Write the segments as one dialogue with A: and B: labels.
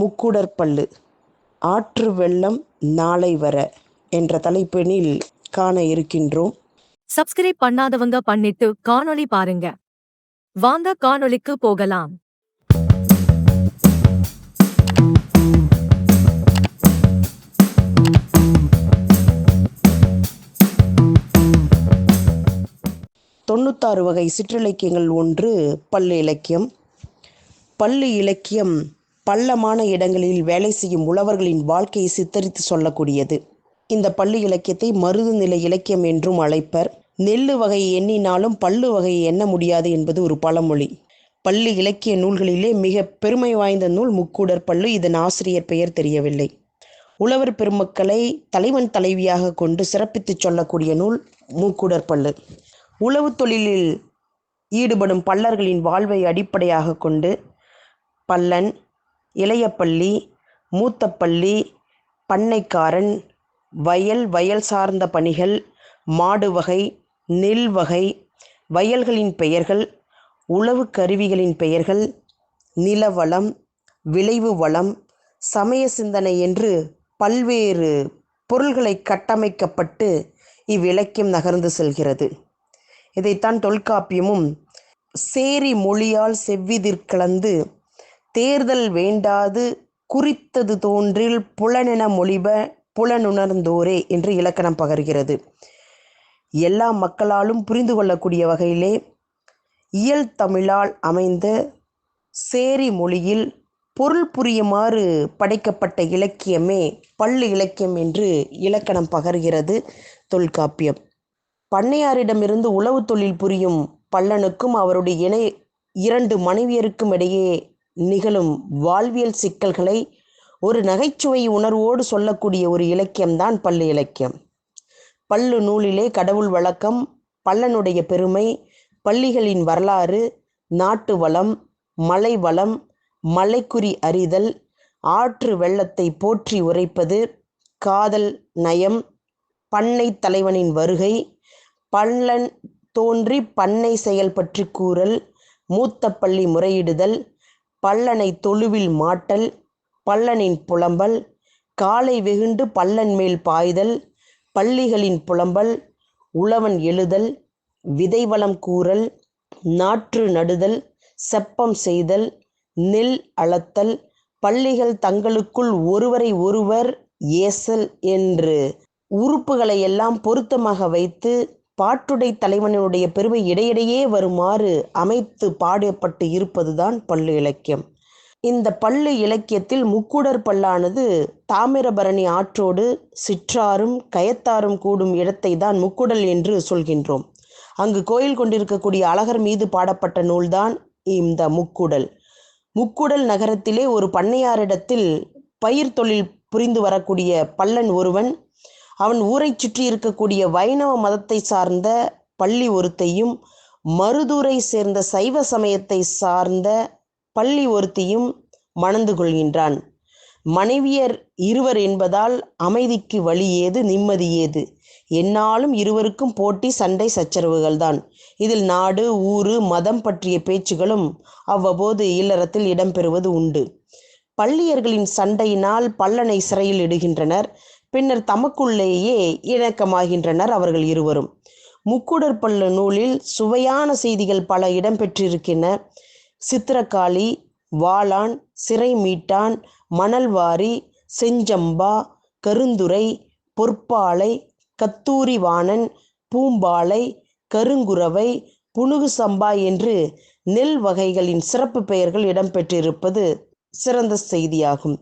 A: முக்குடற்பள்ளு. ஆற்று வெள்ளம் நாளை வர என்ற தலைப்பினில் காண இருக்கின்றோம்.
B: சப்ஸ்கிரைப் பண்ணாதவங்க பண்ணிட்டு காணொளி பாருங்க. வாங்க காணொளிக்கு போகலாம்.
A: தொண்ணூத்தாறு வகை சிற்றிலக்கியங்கள் ஒன்று பள்ளு இலக்கியம். பள்ளு இலக்கியம் பள்ளமான இடங்களில் வேலை செய்யும் உழவர்களின் வாழ்க்கையை சித்தரித்து சொல்லக்கூடியது. இந்த பள்ளு இலக்கியத்தை மருது நிலை இலக்கியம் என்றும் அழைப்பர். நெல்லு வகையை எண்ணினாலும் பல்லு வகையை எண்ண முடியாது என்பது ஒரு பழமொழி. பள்ளி இலக்கிய நூல்களிலே மிக பெருமை வாய்ந்த நூல் முக்கூடர் பள்ளு. இதன் ஆசிரியர் பெயர் தெரியவில்லை. உழவர் பெருமக்களை தலைவன் தலைவியாக கொண்டு சிறப்பித்துச் சொல்லக்கூடிய நூல் மூக்குடர் பள்ளு. உழவு தொழிலில் ஈடுபடும் பல்லர்களின் வாழ்வை அடிப்படையாக கொண்டு பல்லன் இளையப்பள்ளி மூத்தப்பள்ளி பண்ணைக்காரன் வயல் வயல் சார்ந்த பணிகள் மாடு வகை நெல் வகை வயல்களின் பெயர்கள் உழவு கருவிகளின் பெயர்கள் நிலவளம் விளைவு வளம் சமய சிந்தனை என்று பல்வேறு பொருள்களை கட்டமைக்கப்பட்டு இவ்விலக்கியம் நகர்ந்து செல்கிறது. இதைத்தான் தொல்காப்பியமும் சேரி மொழியால் செவ்விதிற்கலந்து தேர்தல் வேண்டாது குறித்தது தோன்றில் புலனென மொழிப புலனுணர்ந்தோரே என்று இலக்கணம் பகர்கிறது. எல்லா மக்களாலும் புரிந்து கொள்ளக்கூடிய வகையிலே இயல் தமிழால் அமைந்த சேரி மொழியில் பொருள் புரியுமாறு படைக்கப்பட்ட இலக்கியமே பள்ளு இலக்கியம் என்று இலக்கணம் பகர்கிறது தொல்காப்பியம். பண்ணையாரிடமிருந்து உளவு தொழில் புரியும் பல்லனுக்கும் அவருடைய இணை இரண்டு மனைவியருக்கும் இடையே நிகழும் வாழ்வியல் சிக்கல்களை ஒரு நகைச்சுவை உணர்வோடு சொல்லக்கூடிய ஒரு இலக்கியம்தான் பள்ளி இலக்கியம். பள்ளு நூலிலே கடவுள் வழக்கம் பல்லனுடைய பெருமை பள்ளிகளின் வரலாறு நாட்டு வளம் மலை வளம் மலைக்குறி அறிதல் ஆற்று வெள்ளத்தை போற்றி உரைப்பது காதல் நயம் பண்ணை தலைவனின் வருகை பல்லன் தோன்றி பண்ணை செயல் பற்றி கூறல் மூத்த பள்ளி முறையிடுதல் பல்லனை தொழுவில் மாட்டல் பல்லனின் புலம்பல் காலை வெகுண்டு பல்லன் மேல் பாய்தல் பள்ளிகளின் புலம்பல் உழவன் எழுதல் விதைவளம் கூறல் நாற்று நடுதல் செப்பம் செய்தல் நெல் அளத்தல் பள்ளிகள் தங்களுக்குள் ஒருவரை ஒருவர் ஏசல் என்று உறுப்புகளை எல்லாம் பொருத்தமாக வைத்து பாட்டுடை தலைவனுடைய பெருமை இடையிடையே வருமாறு அமைத்து பாடப்பட்டு இருப்பதுதான் பள்ளு இலக்கியம். இந்த பள்ளு இலக்கியத்தில் முக்குடர் பல்லானது தாமிரபரணி ஆற்றோடு சிற்றாரும் கயத்தாரும் கூடும் இடத்தை தான் முக்குடல் என்று சொல்கின்றோம். அங்கு கோயில் கொண்டிருக்கக்கூடிய அழகர் மீது பாடப்பட்ட நூல்தான் இந்த முக்குடல். முக்குடல் நகரத்திலே ஒரு பண்ணையாரிடத்தில் பயிர் தொழில் புரிந்து வரக்கூடிய பல்லன் ஒருவன் அவன் ஊரைச் சுற்றி இருக்கக்கூடிய வைணவ மதத்தை சார்ந்த பள்ளி ஒருத்தையும் மருதூரை சேர்ந்த சைவ சமயத்தை சார்ந்த பள்ளி ஒருத்தையும் மணந்து கொள்கின்றான். மனைவியர் இருவர் என்பதால் அமைதிக்கு வழி ஏது நிம்மதி ஏது? என்னாலும் இருவருக்கும் போட்டி சண்டை சச்சரவுகள்தான். இதில் நாடு ஊரு மதம் பற்றிய பேச்சுகளும் அவ்வப்போது இல்லறத்தில் இடம்பெறுவது உண்டு. பள்ளியர்களின் சண்டையினால் பல்லனை சிறையில் இடுகின்றனர். பின்னர் தமக்குள்ளேயே இணக்கமாகின்றனர் அவர்கள் இருவரும். முக்குடற்பள்ள நூலில் சுவையான செய்திகள் பல இடம்பெற்றிருக்கின்றன சித்திரக்காளி வாளான் சிறை மீட்டான் மணல்வாரி செஞ்சம்பா கருந்துரை பொற்பாலை கத்தூரி வாணன் பூம்பாலை கருங்குரவை புனுகு சம்பா என்று நெல் வகைகளின் சிறப்பு பெயர்கள் இடம்பெற்றிருப்பது சிறந்த செய்தியாகும்.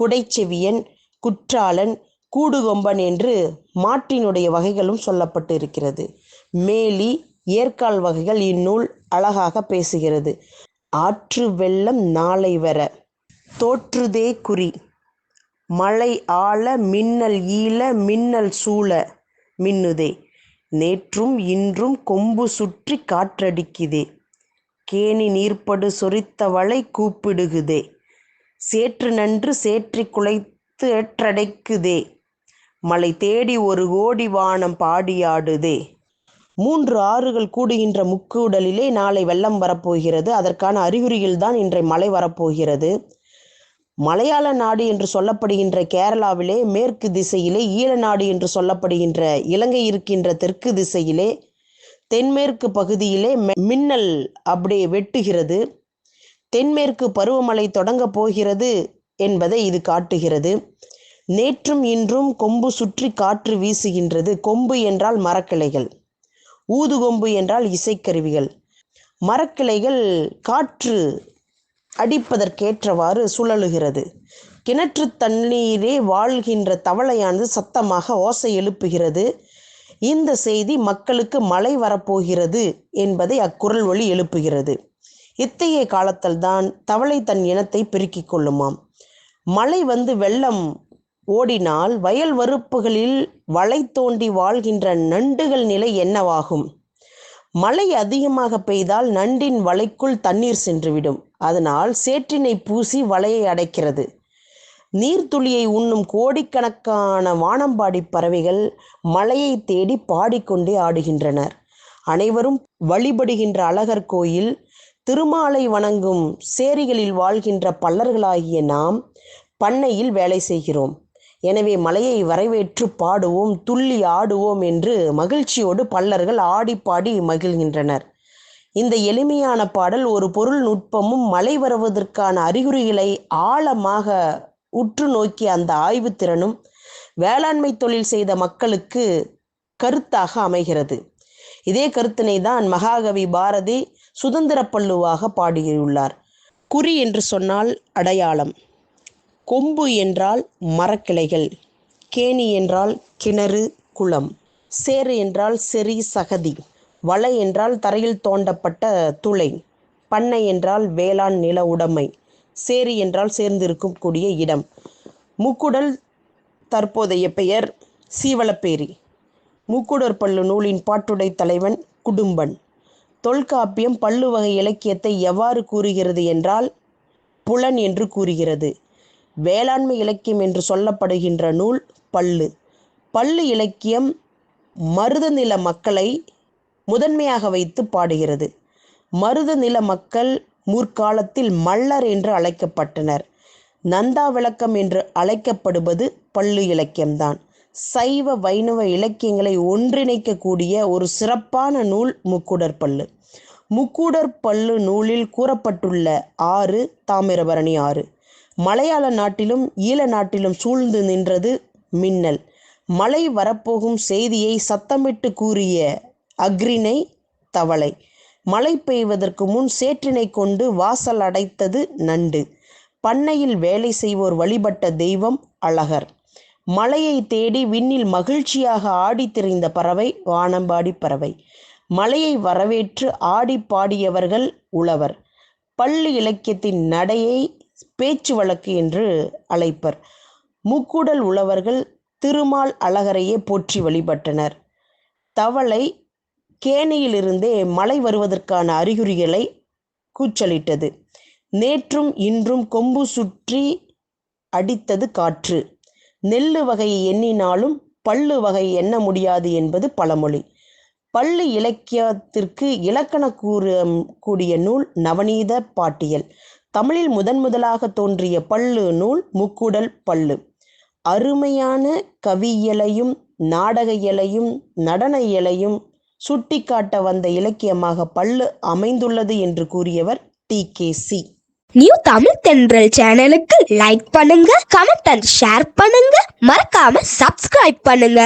A: குடைச்செவியன் குற்றாலன் கூடுகொம்பன் என்று மாட்டினுடைய வகைகளும் சொல்லப்பட்டு இருக்கிறது மேலி ஏற்கால் வகைகள் இந்நூல் அழகாக பேசுகிறது. ஆற்று வெள்ளம் நாளை வர. தோற்றுதே குறி. மழை ஆழ மின்னல் ஈழ மின்னல் சூழ. மின்னுதே. நேற்றும் இன்றும் கொம்பு சுற்றி காற்றடிக்குதே. கேணி நீர்ப்படு சொரித்த வளை கூப்பிடுகுதே. சேற்று நன்று சேற்றி குலைத்து ஏற்றடைக்குதே. மலை தேடி ஒரு கோடி வானம் பாடியாடுதே. மூன்று ஆறுகள் கூடுகின்ற முக்கூடலிலே நாளை வெள்ளம் வரப்போகிறது. அதற்கான அறிகுறியில்தான் இன்றை மழை வரப்போகிறது. மலையாள நாடு என்று சொல்லப்படுகின்ற கேரளாவிலே மேற்கு திசையிலே ஈழ நாடு என்று சொல்லப்படுகின்ற இலங்கை இருக்கின்ற தெற்கு திசையிலே தென்மேற்கு பகுதியிலே மின்னல் அப்படியே வெட்டுகிறது. தென்மேற்கு பருவமழை தொடங்கப் போகிறது என்பதை இது காட்டுகிறது. நேற்றும் இன்றும் கொம்பு சுற்றி காற்று வீசுகின்றது. கொம்பு என்றால் மரக்கிளைகள். ஊதுகொம்பு என்றால் இசைக்கருவிகள். மரக்கிளைகள் காற்று அடிப்பதற்கேற்றவாறு சுழலுகிறது. கிணற்று தண்ணீரே வாழ்கின்ற தவளையானது சத்தமாக ஓசை எழுப்புகிறது. இந்த செய்தி மக்களுக்கு மழை வரப்போகிறது என்பதை அக்குரல் ஒளி எழுப்புகிறது. இத்தகைய காலத்தில் தான் தவளை தன் இனத்தை பெருக்கிக் கொள்ளுமாம். மழை வந்து வெள்ளம் ஓடினால் வயல் வறுப்புகளில் வளை தோண்டி வாழ்கின்ற நண்டுகள் நிலை என்னவாகும்? மழை அதிகமாக பெய்தால் நண்டின் வலைக்குள் தண்ணீர் சென்றுவிடும். அதனால் சேற்றினை பூசி வலையை அடைக்கிறது. நீர்த்துளியை உண்ணும் கோடிக்கணக்கான வானம்பாடி பறவைகள் மழையை தேடி பாடிக்கொண்டே ஆடுகின்றனர். அனைவரும் வழிபடுகின்ற அழகர் கோயில் திருமாலை வணங்கும் சேரிகளில் வாழ்கின்ற பல்லர்களாகிய நாம் பண்ணையில் வேலை செய்கிறோம். எனவே மலையை வரவேற்று பாடுவோம் துள்ளி ஆடுவோம் என்று மகிழ்ச்சியோடு பல்லர்கள் ஆடி பாடி மகிழ்கின்றனர். இந்த எளிமையான பாடல் ஒரு பொருள் நுட்பமும் மலை வருவதற்கான அறிகுறிகளை ஆழமாக உற்று நோக்கிய அந்த ஆய்வுத் திறனும் வேளாண்மை தொழில் செய்த மக்களுக்கு கருத்தாக அமைகிறது. இதே கருத்தினை தான் மகாகவி பாரதி சுதந்திர பல்லுவாக பாடியுள்ளார். குறி என்று சொன்னால் அடையாளம். கொம்பு என்றால் மரக்கிளைகள் கேணி என்றால் கிணறு குளம் சேறு என்றால் செறி சகதி வலை என்றால் தரையில் தோண்டப்பட்ட துளை பண்ணை என்றால் வேளாண் நில உடைமை சேரி என்றால் சேர்ந்திருக்கும் கூடிய இடம். முக்குடல் தற்போதைய பெயர் சீவலப்பேரி. மூக்குடர் பல்லு நூலின் பாட்டுடை தலைவன் குடும்பன். தொல்காப்பியம் பல்லுவகை இலக்கியத்தை எவ்வாறு கூறுகிறது என்றால் புலன் என்று கூறுகிறது. வேளாண்மை இலக்கியம் என்று சொல்லப்படுகின்ற நூல் பல்லு. பல்லு இலக்கியம் மருத நில மக்களை முதன்மையாக வைத்து பாடுகிறது. மருத நில மக்கள் முற்காலத்தில் மல்லர் என்று அழைக்கப்பட்டனர். நந்தா விளக்கம் என்று அழைக்கப்படுவது பல்லு இலக்கியம்தான். சைவ வைணவ இலக்கியங்களை ஒன்றிணைக்கக்கூடிய ஒரு சிறப்பான நூல் முக்குடர் பல்லு. முக்கூடர் பல்லு நூலில் கூறப்பட்டுள்ள ஆறு தாமிரபரணி ஆறு. மலையாள நாட்டிலும் ஈழ நாட்டிலும் சூழ்ந்து நின்றது மின்னல். மழை வரப்போகும் செய்தியை சத்தமிட்டு கூறிய அக்ரிணை தவளை மழை பெய்வதற்கு முன் சேற்றினை கொண்டு வாசல் அடைத்தது நண்டு. பண்ணையில் வேலை செய்வோர் வழிபட்ட தெய்வம் அழகர். மலையை தேடி விண்ணில் மகிழ்ச்சியாக ஆடித் திரிந்த பறவை வானம்பாடி பறவை. மலையை வரவேற்று ஆடி பாடியவர்கள் உழவர். பள்ளி இலக்கியத்தின் நடையை பேச்சு வழக்கு என்று அழைப்பர். முக்கூடல் உழவர்கள் திருமால் அழகரையே போற்றி வழிபட்டனர். தவளை கேணியிலிருந்தே மழை வருவதற்கான அறிகுறிகளை கூச்சலிட்டது. நேற்றும் இன்றும் கொம்பு சுற்றி அடித்தது காற்று. நெல்லு வகையை எண்ணினாலும் பல்லு வகை எண்ண முடியாது என்பது பழமொழி. பள்ளி இலக்கியத்திற்கு இலக்கண கூற கூடிய நூல் நவநீத பாட்டியல். தமிழில் முதன் முதலாக தோன்றிய பள்ளு நூல் முக்குடல் பள்ளு அருமையான கவியலையும் நாடக இயலையும் நடன இயலையும் சுட்டிக்காட்ட வந்த இலக்கியமாக பள்ளு அமைந்துள்ளது என்று கூறியவர் T. K. C.
C: New Tamil Thendral சேனலுக்கு லைக் பண்ணுங்க கமெண்ட் அண்ட் ஷேர் பண்ணுங்க. மறக்காம சப்ஸ்கிரைப் பண்ணுங்க.